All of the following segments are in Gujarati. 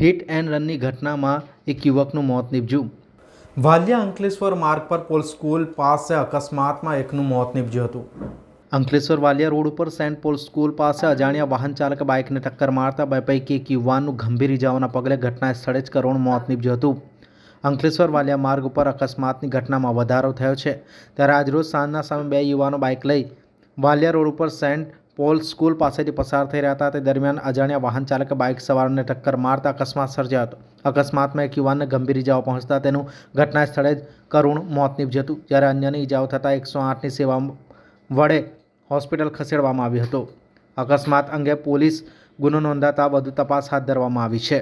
હિટ એન્ડ રનની ઘટનામાં એક યુવકનું મોત નીપજ્યું. વાલિયા અંકલેશ્વર માર્ગ પર પોલ સ્કૂલ પાસે અકસ્માતમાં એકનું મોત નીપજ્યું હતું. અંકલેશ્વર વાલિયા રોડ ઉપર સેન્ટ પોલ સ્કૂલ પાસે અજાણ્યા વાહન ચાલકે બાઇકને ટક્કર મારતા બે પૈકી એક યુવાનનું ગંભીર ઇજાઓના પગલે ઘટના સ્થળે જ કરુણ મોત નીપજ્યું હતું. અંકલેશ્વર વાલિયા માર્ગ ઉપર અકસ્માતની ઘટનામાં વધારો થયો છે. ત્યારે આજરોજ સાંજના સમયે બે યુવાનો બાઇક લઈ વાલિયા રોડ ઉપર સેન્ટ પોલ સ્કૂલ પાસેથી પસાર થઈ રહ્યા હતા. તે દરમિયાન અજાણ્યા વાહન ચાલકે બાઇક સવારને ટક્કર મારતા અકસ્માત સર્જાયો હતો. અકસ્માતમાં એક યુવાનને ગંભીર ઇજાઓ પહોંચતા તેનું ઘટના સ્થળે જ કરુણ મોત નીપજ્યું હતું. જ્યારે અન્યની ઇજાઓ થતાં એકસો આઠની સેવા વડે હોસ્પિટલ ખસેડવામાં આવ્યો હતો. અકસ્માત અંગે પોલીસ ગુનો નોંધાતા વધુ તપાસ હાથ ધરવામાં આવી છે.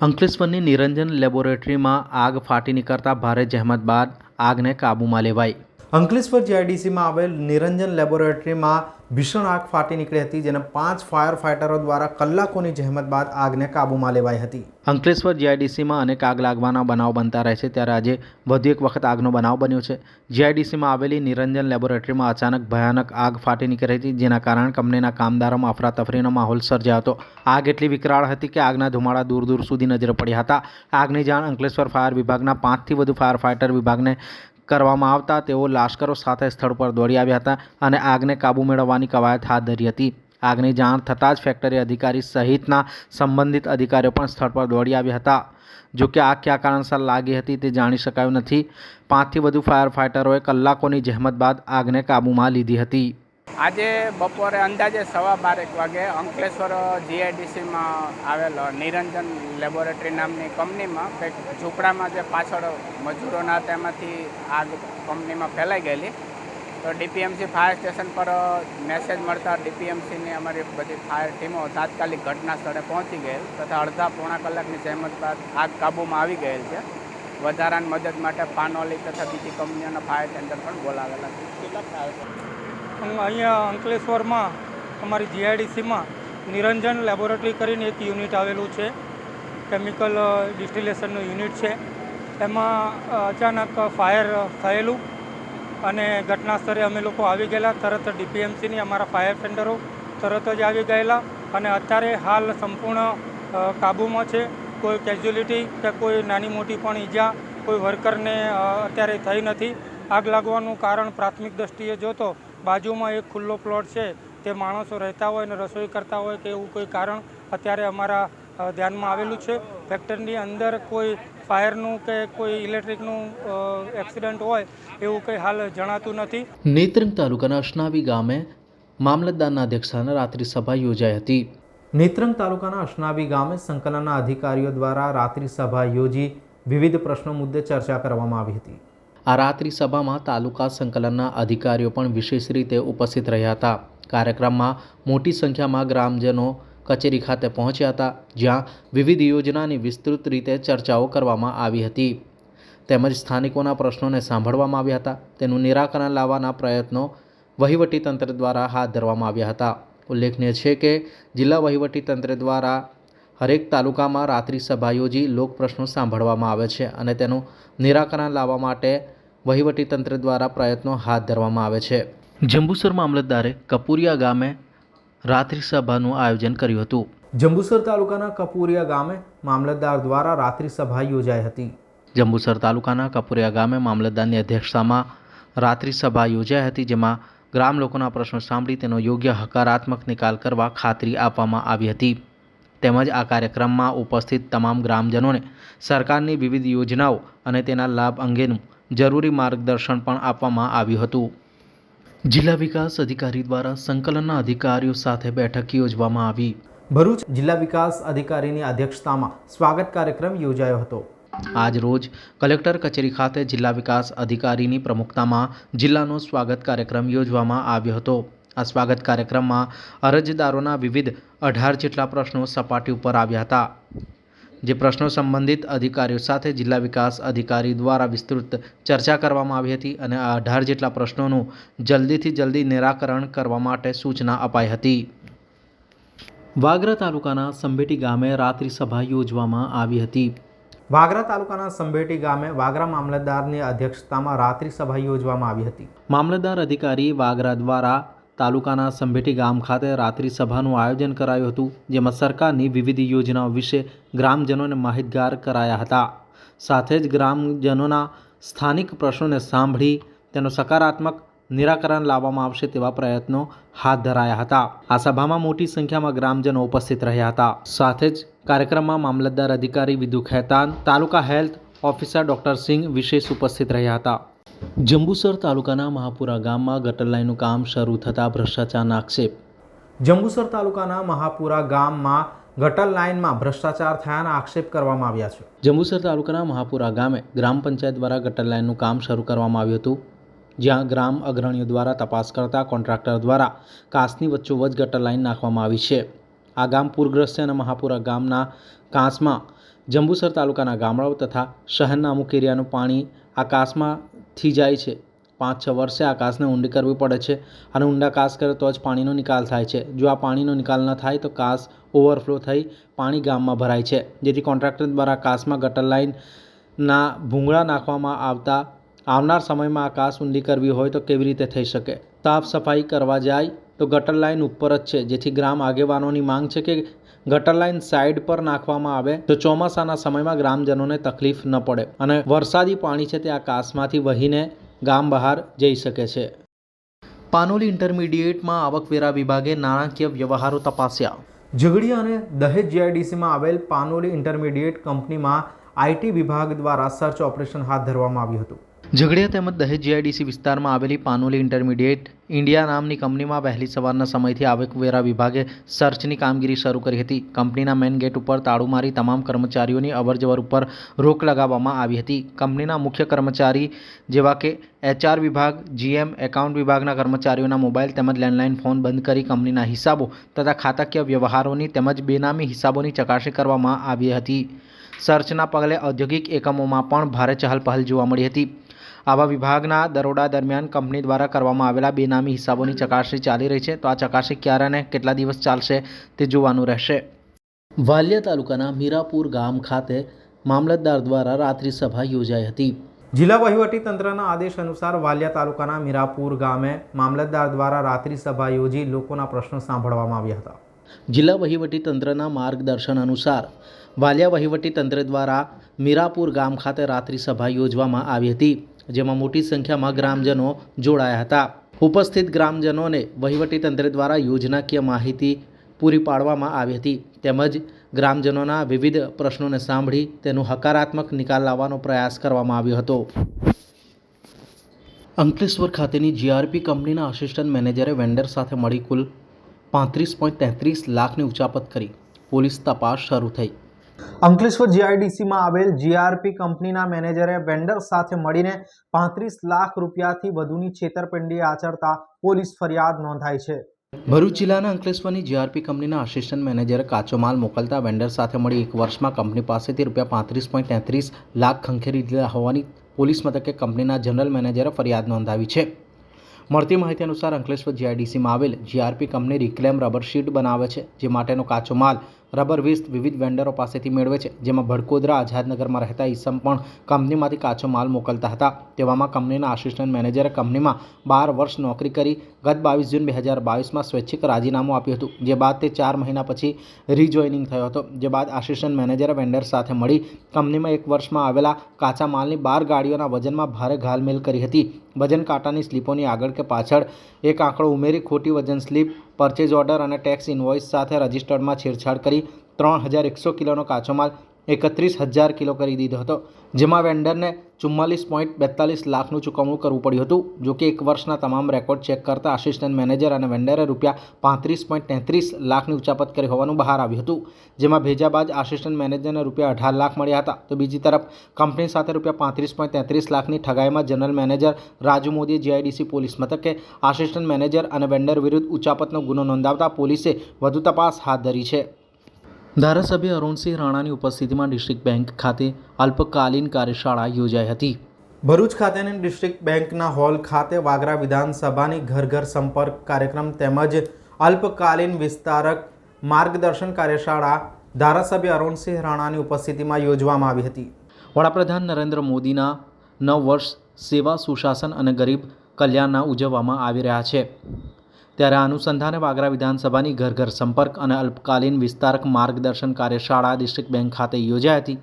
અંકલેશ્વરની નિરંજન લેબોરેટરીમાં આગ ફાટી નીકળતા ભારે જહેમત બાદ આગને કાબૂમાં લેવાઈ. અંકલેશ્વર જીઆઈડીસીમાં આવેલ નિરંજન લેબોરેટરીમાં ભીષણ આગ ફાટી નીકળી હતી, જેને પાંચ ફાયર ફાઇટરો દ્વારા કલાકોની જહેમત બાદ આગને કાબૂમાં લેવાઈ હતી. અંકલેશ્વર જીઆઈડીસીમાં અનેક આગ લાગવાના બનાવ બનતા રહે છે. ત્યારે આજે વધુ એક વખત આગનો બનાવ બન્યો છે. જીઆઈડીસીમાં આવેલી નિરંજન લેબોરેટરીમાં અચાનક ભયાનક આગ ફાટી નીકળી હતી, જેના કારણે કંપનીના કામદારોમાં અફરાતફરીનો માહોલ સર્જાયો હતો. આગ એટલી વિકરાળ હતી કે આગના ધુમાડા દૂર દૂર સુધી નજરે પડ્યા હતા. આગની જાણ અંકલેશ્વર ફાયર વિભાગના પાંચથી વધુ ફાયર ફાઇટર વિભાગને કરવામાં આવતા તેઓ લાશ્કરો સાથે સ્થળ પર દોડી આવ્યા હતા અને આગને કાબૂ મેળવવાની કવાયત હાથ ધરી હતી. આગની જાણ થતાં જ ફેક્ટરી અધિકારી સહિતના સંબંધિત અધિકારીઓ પણ સ્થળ પર દોડી આવ્યા હતા. જો કે આગ કયા કારણસર લાગી હતી તે જાણી શકાયું નથી. પાંચથી વધુ ફાયર ફાઇટરોએ કલાકોની જહેમત બાદ આગને કાબૂમાં લીધી હતી. આજે બપોરે અંદાજે સવા બારેક વાગે અંકલેશ્વર જીઆઈડીસીમાં આવેલ નિરંજન લેબોરેટરી નામની કંપનીમાં કંઈક ઝૂંપડામાં જે પાછળ મજૂરોના તેમાંથી આગ કંપનીમાં ફેલાઈ ગયેલી. તો ડીપીએમસી ફાયર સ્ટેશન પર મેસેજ મળતા ડીપીએમસીની અમારી બધી ફાયર ટીમો તાત્કાલિક ઘટના સ્થળે પહોંચી ગયેલ તથા અડધા પોણા કલાકની જહેમત બાદ આગ કાબૂમાં આવી ગયેલ છે. વધારાની મદદ માટે પાનોલી તથા બીજી કંપનીઓના ફાયર ટેન્ડર પણ બોલાવેલા છે. અહીંયા અંકલેશ્વરમાં, અમારી જીઆઈડીસીમાં નિરંજન લેબોરેટરી કરીને એક યુનિટ આવેલું છે. કેમિકલ ડિસ્ટિલેશનનું યુનિટ છે. એમાં અચાનક ફાયર થયેલું અને ઘટના સ્થળે અમે લોકો આવી ગયેલા. તરત ડીપીએમસીની અમારા ફાયર ટેન્ડરો તરત જ આવી ગયેલા અને અત્યારે હાલ સંપૂર્ણ કાબૂમાં છે. કોઈ કેઝ્યુલિટી કે કોઈ નાની મોટી પણ ઈજા કોઈ વર્કરને અત્યારે થઈ નથી. આગ લાગવાનું કારણ પ્રાથમિક દ્રષ્ટિએ જોતો બાજુમાં એક ખુલ્લો પ્લોટ છે. તે માણસો રહેતા હોય અને રસોઈ કરતા હોય કે એવું કોઈ કારણ અત્યારે અમારા ધ્યાનમાં આવેલું છે. ફેક્ટરીની અંદર કોઈ ફાયરનું કે કોઈ ઇલેક્ટ્રિકનું એક્સિડન્ટ હોય એવું કંઈ હાલ જણાતું નથી. નેત્રંગ તાલુકાના અશનાવી ગામે મામલતદારના અધ્યક્ષસ્થાને રાત્રિ સભા યોજાઈ હતી. નેત્રંગ તાલુકાના અશનાવી ગામે સંકલનના અધિકારીઓ દ્વારા રાત્રિ સભા યોજી વિવિધ પ્રશ્નો મુદ્દે ચર્ચા કરવામાં આવી હતી. આ રાત્રિ સભામાં તાલુકા સંકલનના અધિકારીઓ પણ વિશેષ રીતે ઉપસ્થિત રહ્યા હતા. કાર્યક્રમમાં મોટી સંખ્યામાં ગ્રામજનો કચેરી ખાતે પહોંચ્યા હતા, જ્યાં વિવિધ યોજનાની વિસ્તૃત રીતે ચર્ચાઓ કરવામાં આવી હતી. તેમજ સ્થાનિકોના પ્રશ્નોને સાંભળવામાં આવ્યા હતા. તેનું નિરાકરણ લાવવાના પ્રયત્નો વહીવટીતંત્ર દ્વારા હાથ ધરવામાં આવ્યા હતા. ઉલ્લેખનીય છે કે, જિલ્લા વહીવટીતંત્ર દ્વારા હરેક તાલુકામાં રાત્રિ સભા યોજી લોક પ્રશ્નો સાંભળવામાં આવે છે અને તેનું નિરાકરણ લાવવા માટે વહીવટીતંત્ર દ્વારા પ્રયત્નો હાથ ધરવામાં આવે છે. જંબુસર મામલતદારે કપુરિયા ગામે રાત્રિ સભાનું આયોજન કર્યું હતું. જંબુસર તાલુકાના કપૂરિયા ગામે મામલતદાર દ્વારા રાત્રિ સભા યોજાઈ હતી. જંબુસર તાલુકાના કપુરિયા ગામે મામલતદારની અધ્યક્ષતામાં રાત્રિ સભા યોજાઈ હતી જેમાં ગ્રામ લોકોના પ્રશ્નો સાંભળી તેનો યોગ્ય હકારાત્મક નિકાલ કરવા ખાતરી આપવામાં આવી હતી. તેમજ આ કાર્યક્રમમાં ઉપસ્થિત તમામ ગ્રામજનોને સરકારની વિવિધ યોજનાઓ અને તેના લાભ અંગેનું જરૂરી માર્ગદર્શન પણ આપવામાં આવ્યું હતું. જિલ્લા વિકાસ અધિકારી દ્વારા સંકલનના અધિકારીઓ સાથે બેઠક યોજવામાં આવી. ભરૂચ જિલ્લા વિકાસ અધિકારીની અધ્યક્ષતામાં સ્વાગત કાર્યક્રમ યોજાયો હતો. આજ રોજ કલેક્ટર કચેરી ખાતે જિલ્લા વિકાસ અધિકારીની પ્રમુખતામાં જિલ્લાનો સ્વાગત કાર્યક્રમ યોજવામાં આવ્યો હતો. આ સ્વાગત કાર્યક્રમમાં અરજદારોના વિવિધ અઢાર જેટલા પ્રશ્નો સપાટી ઉપર આવ્યા હતા. જે પ્રશ્નો સંબંધિત અધિકારીઓ સાથે જિલ્લા વિકાસ અધિકારી દ્વારા વિસ્તૃત ચર્ચા કરવામાં આવી હતી અને આ અઢાર જેટલા પ્રશ્નોનું જલ્દીથી જલ્દી નિરાકરણ કરવા માટે સૂચના અપાઈ હતી. વાગરા તાલુકાના સંભેટી ગામે રાત્રિ સભા યોજવામાં આવી હતી. વાગરા તાલુકાના સંભેટી ગામે વાગરા મામલતદારની અધ્યક્ષતામાં રાત્રિ સભા યોજવામાં આવી હતી. મામલતદાર અધિકારી વાગરા દ્વારા તાલુકાના સંભેટી ગામ ખાતે રાત્રિ સભાનું આયોજન કરાયું હતું, જેમાં સરકારની વિવિધ યોજનાઓ વિશે ગ્રામજનોને માહિતગાર કરાયા હતા. સાથે જ ગ્રામજનોના સ્થાનિક પ્રશ્નોને સાંભળી તેનો સકારાત્મક નિરાકરણ લાવવામાં આવશે તેવા પ્રયત્નો હાથ ધરાયા હતા. આ સભામાં મોટી સંખ્યામાં ગ્રામજનો ઉપસ્થિત રહ્યા હતા. સાથે જ કાર્યક્રમમાં મામલતદાર અધિકારી Vidu Khetan taluka health officer doctor Singh વિશેષ ઉપસ્થિત રહ્યા હતા. જંબુસર તાલુકાના મહાપુરા ગામમાં ગટર લાઇનનું કામ શરૂ થતાં ભ્રષ્ટાચારના આક્ષેપ. જંબુસર તાલુકાના મહાપુરા ગામમાં ગટર લાઇનમાં ભ્રષ્ટાચાર થયાના આક્ષેપ કરવામાં આવ્યા છે. જંબુસર તાલુકાના મહાપુરા ગામે ગ્રામ પંચાયત દ્વારા ગટર લાઇનનું કામ શરૂ કરવામાં આવ્યું હતું જ્યાં ગ્રામ અગ્રણીઓ દ્વારા તપાસ કરતા કોન્ટ્રાક્ટર દ્વારા કાંસની વચ્ચોવચ ગટર લાઇન નાખવામાં આવી છે. આ ગામ પૂરગ્રસ્ત અને મહાપુરા ગામના કાંસમાં જંબુસર તાલુકાના ગામડાઓ તથા શહેરના અમુક એરિયાનું પાણી આ કાંસમાંથી જાય છે. પાંચ, છ વર્ષે આ કાંસને ઊંડી કરવી પડે છે અને ઊંડા કાસ કરે તો જ પાણીનો નિકાલ થાય છે. જો આ પાણીનો નિકાલ ન થાય તો કાસ ઓવરફ્લો થઈ પાણી ગામમાં ભરાય છે. જેથી કોન્ટ્રાક્ટર દ્વારા કાસમાં ગટર લાઇનના ભૂંગળા નાખવામાં આવતા આવનાર સમયમાં આ કાસ ઊંડી કરવી હોય તો કેવી રીતે થઈ શકે? સાફ સફાઈ કરવા જાય તો ગટર લાઇન ઉપર જ છે. જેથી ગ્રામ આગેવાનોની માંગ છે કે ગટર લાઇન સાઇડ પર નાખવામાં આવે તો ચોમાસાના સમયમાં ગ્રામજનોને તકલીફ ન પડે અને વરસાદી પાણી છે તે આ કાસમાંથી વહીને ગામ બહાર જઈ શકે છે. પાનોલી ઇન્ટરમીડિયેટમાં આવકવેરા વિભાગે નાણાકીય વ્યવહારો તપાસ્યા. ઝઘડિયા અને દહેજ જીઆઈડીસીમાં આવેલ પાનોલી ઇન્ટરમીડિયેટ કંપનીમાં આઈટી વિભાગ દ્વારા સર્ચ ઓપરેશન હાથ ધરવામાં આવ્યું હતું. ઝઘડિયા તેમજ દહેજ જીઆઈડીસી વિસ્તારમાં આવેલી પાનોલી ઇન્ટરમીડિયેટ ઇન્ડિયા નામની કંપનીમાં વહેલી સવારના સમયથી આવકવેરા વિભાગે સર્ચની કામગીરી શરૂ કરી હતી. કંપનીના મેઇન ગેટ ઉપર તાળું મારી તમામ કર્મચારીઓની અવરજવર ઉપર રોક લગાવવામાં આવી હતી. કંપનીના મુખ્ય કર્મચારી જેવા કે એચઆર વિભાગ, જીએમ, એકાઉન્ટ વિભાગના કર્મચારીઓના મોબાઈલ તેમજ લેન્ડલાઇન ફોન બંધ કરી કંપનીના હિસાબો તથા ખાતાકીય વ્યવહારોની તેમજ બેનામી હિસાબોની ચકાસણી કરવામાં આવી હતી. સર્ચના પગલે ઔદ્યોગિક એકમોમાં પણ ભારે ચહલપહલ જોવા મળી હતી. આવા વિભાગના દરોડા દરમિયાન કંપની દ્વારા કરવામાં આવેલા બેનામી હિસાબોની ચકાસણી ચાલી રહી છે. તો આ ચકાસણી ક્યારે અને કેટલા દિવસ ચાલશે તે જોવાનું રહેશે. વાલિયા તાલુકાના મીરાપુર ગામ ખાતે મામલતદાર દ્વારા રાત્રિ સભા યોજાઈ હતી. જિલ્લા વહીવટી તંત્રના આદેશ અનુસાર વાલિયા તાલુકાના મીરાપુર ગામે મામલતદાર દ્વારા રાત્રિ સભા યોજી લોકોના પ્રશ્નો સાંભળવામાં આવ્યા હતા. જિલ્લા વહીવટી તંત્રના માર્ગદર્શન અનુસાર વાલિયા વહીવટી તંત્ર દ્વારા મીરાપુર ગામ ખાતે રાત્રિ સભા યોજવામાં આવી હતી. જેમાં મોટી સંખ્યામાં ગ્રામજનો જોડાયા હતા. ઉપસ્થિત ગ્રામજનોને વહીવટી તંત્ર દ્વારા યોજનાકીય માહિતી પૂરી પાડવામાં આવી હતી. તેમજ ગ્રામજનોના વિવિધ પ્રશ્નોને સાંભળી તેનો હકારાત્મક નિકાલ લાવવાનો પ્રયાસ કરવામાં આવ્યો હતો. અંકલેશ્વર ખાતેની જીઆરપી કંપનીના આસિસ્ટન્ટ મેનેજરે વેન્ડર સાથે મળી કુલ પાંત્રીસ પોઈન્ટ તેત્રીસ લાખની ઉચાપત કરી. પોલીસ તપાસ શરૂ થઈ. અંકલેશ્વર જીઆઈડીસીમાં આવેલ જીઆરપી કંપનીના મેનેજરે વેન્ડર સાથે મળીને પાંત્રીસ લાખ રૂપિયાથી વધુની છેતરપિંડી આચરતા પોલીસ ફરિયાદ નોંધાઈ છે. ભરૂચ જિલ્લાના અંકલેશ્વરની જીઆરપી કંપનીના આસિસ્ટન્ટ મેનેજરે કાચો માલ મોકલતા વેન્ડર સાથે મળી એક વર્ષમાં કંપની પાસેથી રૂપિયા પાંત્રીસ પોઈન્ટ તેત્રીસ લાખ ખંખેરી લીધા હોવાની પોલીસ મથકે કંપનીના જનરલ મેનેજરે ફરિયાદ નોંધાવી છે. મળતી માહિતી અનુસાર અંકલેશ્વર જીઆઈડીસીમાં આવેલ GRP company reclaim rubber sheet બનાવે છે, જે માટેનો કાચો માલ રબર વેસ્ટ વિવિધ વેન્ડરો પાસેથી મેળવે છે, જેમાં ભડકોદરા, આઝાદનગરમાં રહેતા ઈસમ પણ કંપનીમાંથી કાચો માલ મોકલતા હતા. તેવામાં કંપનીના આસિસ્ટન્ટ મેનેજરે કંપનીમાં બાર વર્ષ નોકરી કરી ગત બાવીસ જૂન બે હજાર બાવીસમાં સ્વૈચ્છિક રાજીનામું આપ્યું હતું, જે બાદ તે ચાર મહિના પછી રીજોઇનિંગ થયો હતો, જે બાદ આસિસ્ટન્ટ મેનેજર વેન્ડર સાથે મળી કંપનીમાં એક વર્ષમાં આવેલા કાચા માલની બાર ગાડીઓના વજનમાં ભારે ઘાલમેલ કરી હતી. વજન કાંટાની સ્લીપોની આગળ કે પાછળ એક આંકડો ઉમેરી ખોટી વજન સ્લીપ પરચેઝ ઓર્ડર અને ટેક્સ ઇન્વોઇસ સાથે રજિસ્ટર્ડમાં છેડછાડ કરી ત્રણ હજાર એકસો કિલોનો કાચો માલ એકત્રીસ હજાર કિલો કરી દીધો હતો, જેમાં વેન્ડરને ચુમ્માલીસ પોઈન્ટ બેતાલીસ લાખનું ચૂકવણું કરવું પડ્યું હતું, જો કે એક વર્ષના તમામ રેકોર્ડ ચેક કરતા આસિસ્ટન્ટ મેનેજર અને વેન્ડરે રૂપિયા પાંત્રીસ પોઈન્ટ તેત્રીસ લાખની ઉચાપત કરી હોવાનું બહાર આવ્યું હતું, જેમાં ભેજા બાદ આસિસ્ટન્ટ મેનેજરને રૂપિયા અઢાર લાખ મળ્યા હતા. તો બીજી તરફ, કંપની સાથે રૂપિયા પાંત્રીસ પોઈન્ટ તેત્રીસ લાખની ઠગાઈમાં જનરલ મેનેજર રાજુ મોદીએ જીઆઈડીસી પોલીસ મથકે આસિસ્ટન્ટ મેનેજર અને વેન્ડર વિરુદ્ધ ઉચાપતનો ગુનો નોંધાવતા પોલીસે વધુ તપાસ હાથ ધરી છે. ધારાસભ્ય અરુણસિંહ રાણાની ઉપસ્થિતિમાં ડિસ્ટ્રિક્ટ બેંક ખાતે અલ્પકાલીન કાર્યશાળા યોજાઈ હતી. ભરૂચ ખાતેની ડિસ્ટ્રિક્ટ બેંકના હોલ ખાતે વાગરા વિધાનસભાની ઘર ઘર સંપર્ક કાર્યક્રમ તેમજ અલ્પકાલીન વિસ્તારક માર્ગદર્શન કાર્યશાળા ધારાસભ્ય અરુણસિંહ રાણાની ઉપસ્થિતિમાં યોજવામાં આવી હતી. વડાપ્રધાન નરેન્દ્ર મોદીના નવ વર્ષ સેવા સુશાસન અને ગરીબ કલ્યાણના ઉજવવામાં આવી રહ્યા છે. ત્યારે આ અનુસંધાને વાગરા વિધાનસભાની ઘર ઘર સંપર્ક અને અલ્પકાલીન વિસ્તારક માર્ગદર્શન કાર્યશાળા ડિસ્ટ્રિક્ટ બેંક ખાતે યોજાઈ હતી,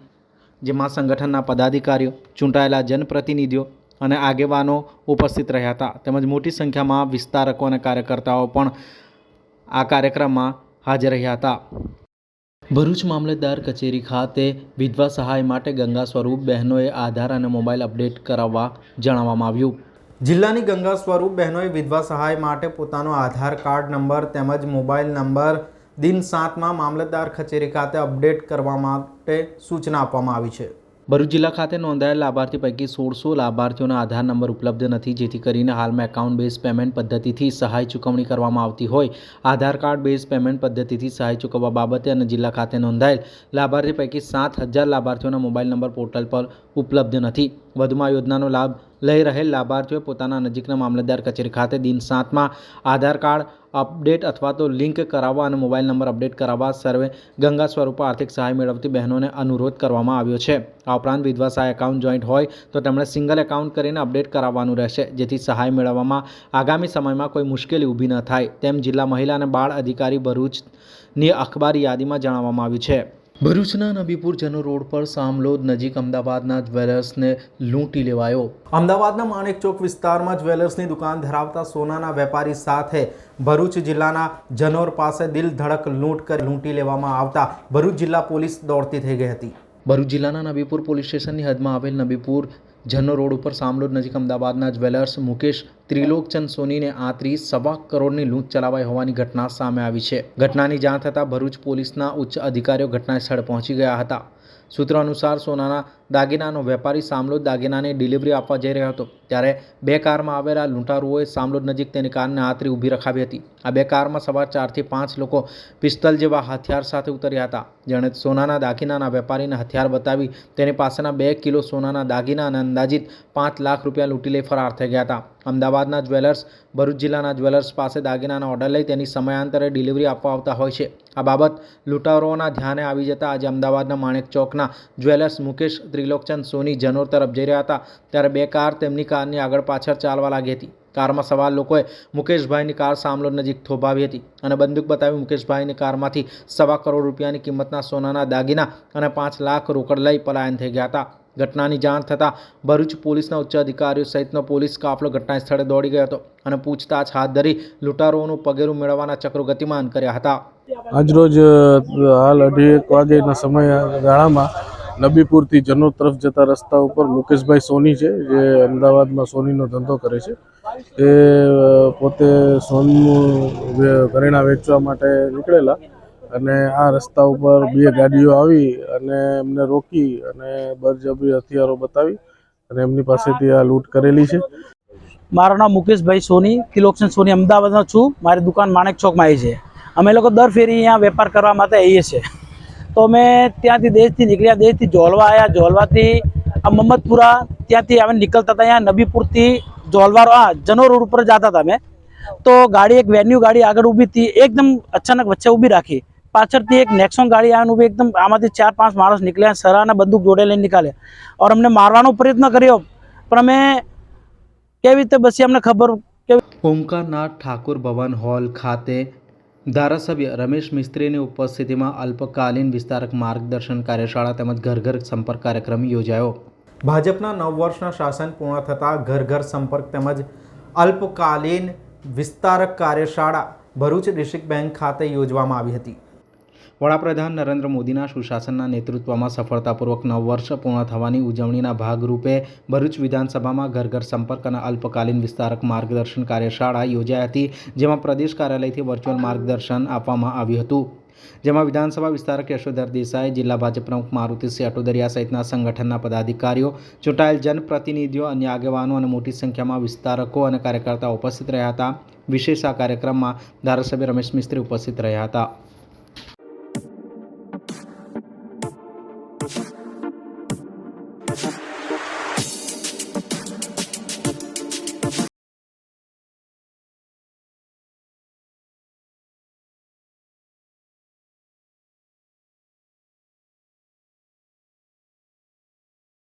જેમાં સંગઠનના પદાધિકારીઓ, ચૂંટાયેલા જનપ્રતિનિધિઓ અને આગેવાનો ઉપસ્થિત રહ્યા હતા. તેમજ મોટી સંખ્યામાં વિસ્તારકો અને કાર્યકર્તાઓ પણ આ કાર્યક્રમમાં હાજર રહ્યા હતા. ભરૂચ મામલતદાર કચેરી ખાતે વિધવા સહાય માટે ગંગા સ્વરૂપ બહેનોએ આધાર અને મોબાઈલ અપડેટ કરાવવા જણાવવામાં આવ્યું. જિલ્લાની ગંગા સ્વરૂપ બહેનોએ વિધવા સહાય માટે પોતાનો આધાર કાર્ડ નંબર તેમજ મોબાઈલ નંબર દિન સાતમાં મામલતદાર કચેરી ખાતે અપડેટ કરવા માટે સૂચના આપવામાં આવી છે. ભરૂચ જિલ્લા ખાતે નોંધાયેલ લાભાર્થી પૈકી સોળસો લાભાર્થીઓના આધાર નંબર ઉપલબ્ધ નથી, જેથી કરીને હાલમાં એકાઉન્ટ બેઝ પેમેન્ટ પદ્ધતિથી સહાય ચૂકવણી કરવામાં આવતી હોય. આધાર કાર્ડ બેઝ પેમેન્ટ પદ્ધતિથી સહાય ચૂકવવા બાબતે અને જિલ્લા ખાતે નોંધાયેલ લાભાર્થી પૈકી સાત હજાર લાભાર્થીઓના મોબાઈલ નંબર પોર્ટલ પર ઉપલબ્ધ નથી. વધુમાં યોજનાનો લાભ લઈ રહેલ લાભાર્થીઓએ પોતાના નજીકના મામલતદાર કચેરી ખાતે દિન સાતમાં આધાર કાર્ડ અપડેટ અથવા તો લિંક કરાવવા અને મોબાઈલ નંબર અપડેટ કરાવવા સર્વે ગંગા સ્વરૂપે આર્થિક સહાય મેળવતી બહેનોને અનુરોધ કરવામાં આવ્યો છે. આ ઉપરાંત વિધવા સહાય એકાઉન્ટ જોઈન્ટ હોય તો તેમણે સિંગલ એકાઉન્ટ કરીને અપડેટ કરાવવાનું રહેશે, જેથી સહાય મેળવવામાં આગામી સમયમાં કોઈ મુશ્કેલી ઊભી ન થાય. તેમ જિલ્લા મહિલા અને બાળ અધિકારી ભરૂચની અખબારી યાદીમાં જણાવવામાં આવ્યું છે. ભરૂચના નબીપુર જનો રોડ પર સામલોદ નજીક અમદાવાદના જ્વેલર્સને લૂંટી લેવાયો. અમદાવાદના માણેક ચોક વિસ્તારમાં જ્વેલર્સની દુકાન ધરાવતા સોનાના વેપારી સાથે ભરૂચ જિલ્લાના જનોર પાસે દિલ ધડક લૂંટ કરી લૂંટી લેવામાં આવતા ભરૂચ જિલ્લા પોલીસ દોડતી થઈ ગઈ હતી. ભરૂચ જિલ્લાના નબીપુર પોલીસ સ્ટેશનની હદમાં આવેલ નબીપુર જન્નો રોડ ઉપર સામલોદ નજીક અમદાવાદના જ્વેલર્સ મુકેશ ત્રિલોકચંદ સોનીને આતરી સવા કરોડની લૂંટ ચલાવાઈ હોવાની ઘટના સામે આવી છે. ઘટનાની જાણ થતાં ભરૂચ પોલીસના ઉચ્ચ અધિકારીઓ ઘટના સ્થળે પહોંચી ગયા હતા. સૂત્રો અનુસાર સોનાના દાગીનાનો વેપારી સામલોદ દાગીનાની ડિલિવરી આપવા જઈ રહ્યો હતો. ત્યારે બે કારમાં આવેલા લૂંટારુઓએ સામલોદ નજીક તેની કારને આતરી ઊભી રખાવી હતી. આ બે કારમાં સવાર ચારથી પાંચ લોકો પિસ્તલ જેવા હથિયાર સાથે ઉતર્યા હતા. જેણે સોનાના દાગીનાના વેપારીને હથિયાર બતાવી તેની પાસેના બે કિલો સોનાના દાગીના અને અંદાજિત પાંચ લાખ રૂપિયા લૂંટી લઈ ફરાર થઈ ગયા હતા. અમદાવાદના જ્વેલર્સ, ભરૂચ જિલ્લાના જ્વેલર્સ પાસે દાગીનાના ઓર્ડર લઈ તેની સમયાંતરે ડિલિવરી આપવા આવતા હોય છે. આ બાબત લૂંટારોના ધ્યાને આવી જતાં આજે અમદાવાદના માણેક ચોકના જ્વેલર્સ મુકેશ, ત્રિલોકચંદ, સોની, જનોર તરફ જઈ રહ્યા હતા. ત્યારે બે કાર તેમની કારની આગળ પાછળ ચાલવા લાગી હતી. કારમાં સવાર લોકોએ મુકેશભાઈની કાર સામલો નજીક થોભાવી હતી અને બંદૂક બતાવી મુકેશભાઈની કારમાંથી સવા કરોડ રૂપિયાની કિંમતના સોનાના દાગીના અને પાંચ લાખ રોકડ લઈ પલાયન થઈ ગયા હતા. ઘટનાની જાણ થતાં ભરૂચ પોલીસના ઉચ્ચ અધિકારીઓ સહિતનો પોલીસ કાફલો ઘટના સ્થળે દોડી ગયો હતો અને પૂછતાછ હાથ ધરી લૂંટારોનું પગેરું મેળવવાના ચક્રો ગતિમાન કર્યા હતા. આજરોજ હાલ અઢી એક વાગેના સમય ગાળામાં નબીપુરથી જનોદ તરફ જતા રસ્તા ઉપર મુકેશભાઈ સોની છે, જે અમદાવાદમાં સોનીનો ધંધો કરે છે. તે પોતે સોનનું ઘરેણાં વેચવા માટે નીકળેલા. અને આ રસ્તા ઉપર બે ગાડીઓ આવી અને એમને રોકી અને બરજબરી હથિયારો બતાવી અને એમની પાસેથી આ લૂંટ કરેલી છે. મારું નામ મુકેશભાઈ સોની કિલોક્ષણ સોની અમદાવાદનો છું. મારી દુકાન માણેક ચોકમાં આવી છે. અમે લોકો દર ફેરી અહીંયા વેપાર કરવા માટે આવીએ છીએ. તો અમે ત્યાંથી દેશથી નીકળ્યા, દેશથી જોલવા આવ્યા જોલવાથી આ મમ્મદપુરા, ત્યાંથી અમે નીકળતા હતા અહીંયા નબીપુરથી જોલવારો આ જનો રોડ ઉપર જતા હતા અમે. તો ગાડી, એક વેન્યુ ગાડી આગળ ઊભી હતી. એકદમ અચાનક વચ્ચે ઊભી રાખી. પાછળથી એક નેક્સોન ગાડી આવીને ઊભી એકદમ આમાંથી ચાર પાંચ માણસ નીકળ્યા સરાને બંદૂક જોડે લઈને નીકળ્યા. ઓર અમને મારવાનો પ્રયત્ન કર્યો પણ અમે કેવી રીતે બસી અમને ખબર કે ઓમકારનાથ ઠાકુર ભવન હોલ ખાતે ધારાસભ્ય રમેશ મિસ્ત્રીની ઉપસ્થિતિમાં અલ્પકાલીન વિસ્તારક માર્ગદર્શન કાર્યશાળા તેમજ ઘર ઘર સંપર્ક કાર્યક્રમ યોજાયો. ભાજપના નવ વર્ષના શાસન પૂર્ણ થતાં ઘર ઘર સંપર્ક તેમજ અલ્પકાલીન વિસ્તારક કાર્યશાળા ભરૂચ ડિસ્ટ્રિક્ટ બેંક ખાતે યોજવામાં આવી હતી. વડાપ્રધાન નરેન્દ્ર મોદીના સુશાસનના નેતૃત્વમાં સફળતાપૂર્વક નવ વર્ષ પૂર્ણ થવાની ઉજવણીના ભાગરૂપે ભરૂચ વિધાનસભામાં ઘર ઘર સંપર્ક અને અલ્પકાલીન વિસ્તારક માર્ગદર્શન કાર્યશાળા યોજાઈ હતી, જેમાં પ્રદેશ કાર્યાલયથી વર્ચ્યુઅલ માર્ગદર્શન આપવામાં આવ્યું હતું. જેમાં વિધાનસભા વિસ્તારક યશોધર દેસાઈ, જિલ્લા ભાજપ પ્રમુખ મારુતિસિંહ અટોદરિયા સહિતના સંગઠનના પદાધિકારીઓ, ચૂંટાયેલ જનપ્રતિનિધિઓ, અન્ય આગેવાનો અને મોટી સંખ્યામાં વિસ્તારકો અને કાર્યકર્તાઓ ઉપસ્થિત રહ્યા હતા. વિશેષ આ કાર્યક્રમમાં ધારાસભ્ય રમેશ મિસ્ત્રી ઉપસ્થિત રહ્યા હતા.